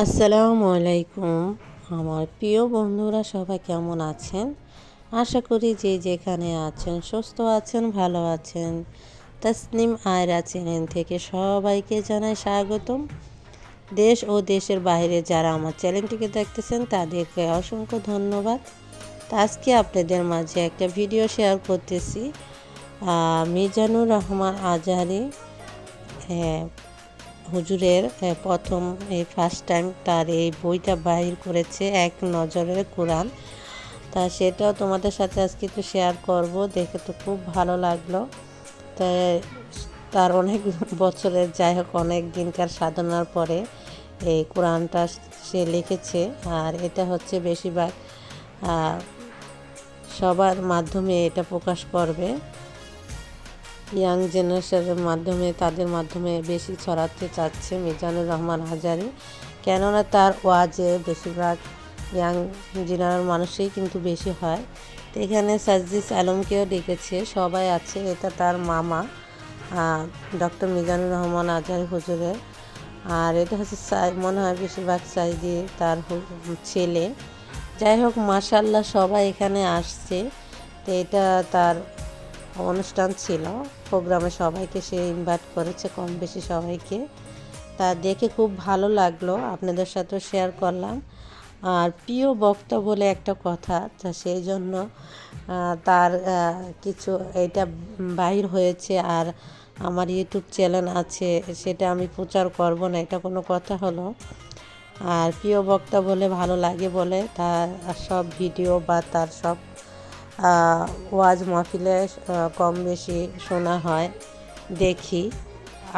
আসসালামু আলাইকুম। আমার প্রিয় বন্ধুরা, সবাই কেমন আছেন? আশা করি যে যেখানে আছেন, সুস্থ আছেন, ভালো আছেন। তাসনিম আয়রা চ্যানেল থেকে সবাইকে জানাই স্বাগতম। দেশ ও দেশের বাইরে যারা আমার চ্যানেলটিকে দেখতেছেন, তাদেরকে অসংখ্য ধন্যবাদ। আজকে আপনাদের মাঝে একটা ভিডিও শেয়ার করতেছি। মিজানুর রহমান আজহারি হ্যাঁ হুজুরের প্রথম এই ফার্স্ট টাইম তার এই বইটা বাহির করেছে এক নজরের কোরআন। তা সেটাও তোমাদের সাথে আজকে একটু শেয়ার করব, দেখে তো খুব ভালো লাগল। তাই তার অনেক বছরের, যাই হোক, অনেক দিনকার সাধনার পরে এই কোরআনটা সে লিখেছে। আর এটা হচ্ছে বেশিরভাগ সবার মাধ্যমে এটা প্রকাশ করবে। ইয়াং জেনারেশনের মাধ্যমে, তাদের মাধ্যমে বেশি ছড়াতে চাচ্ছে মিজানুর রহমান হাজারি। কেননা তার ওয়াজে বেশিরভাগ ইয়াং জেনারেল মানুষই কিন্তু বেশি হয়। তো এখানে সাজিস আলমকেও ডেকেছে, সবাই আছে, এটা তার মামা ডক্টর মিজানুর রহমান আজহারি হুজুরের। আর এটা হচ্ছে মনে হয় বেশিরভাগ সাইদি তার ছেলে। যাই হোক মাসাল্লাহ সবাই এখানে আসছে। তো এটা তার অনুষ্ঠান ছিল। প্রোগ্রামে সবাইকে সে ইনভাইট করেছে কম বেশি সবাইকে। তা দেখে খুব ভালো লাগল, আপনাদের সাথেও শেয়ার করলাম। আর প্রিয় বক্তা বলে একটা কথা, তা সেই জন্য তার কিছু এটা বাহির হয়েছে আর আমার ইউটিউব চ্যানেল আছে, সেটা আমি প্রচার করব না, এটা কোনো কথা হলো। আর প্রিয় বক্তা বলে ভালো লাগে বলে তার সব ভিডিও বা তার সব ওয়াজ মাহফিলে কম বেশি শোনা হয়, দেখি।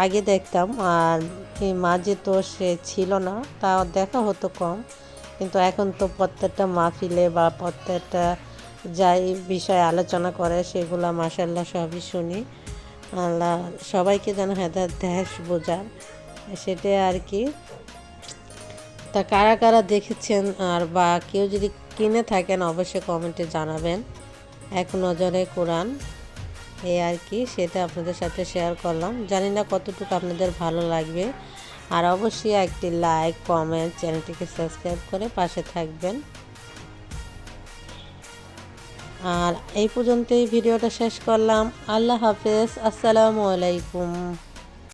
আগে দেখতাম, আর এই মাঝে তো সে ছিল না তা দেখা হতো কম। কিন্তু এখন তো প্রত্যেকটা মাহফিলে বা প্রত্যেকটা যাই বিষয়ে আলোচনা করে, সেগুলো মাসাল্লাহ সবই শুনি। আল্লাহ সবাইকে যেন হেদার দেশ বোঝার সেটাই আর কি। তা কারা কারা দেখেছেন, আর বা কেউ যদি কিনে থাকেন, অবশ্যই কমেন্টে জানাবেন। এক নজরে কোরআন, এ আর কি, সেটা আপনাদের সাথে শেয়ার করলাম। জানি না কতটুকু আপনাদের ভালো লাগবে। আর অবশ্যই একটি লাইক কমেন্ট চ্যানেলটিকে সাবস্ক্রাইব করে পাশে থাকবেন। আর এই পর্যন্তই ভিডিওটা শেষ করলাম। আল্লাহ হাফেজ। আসসালামু আলাইকুম।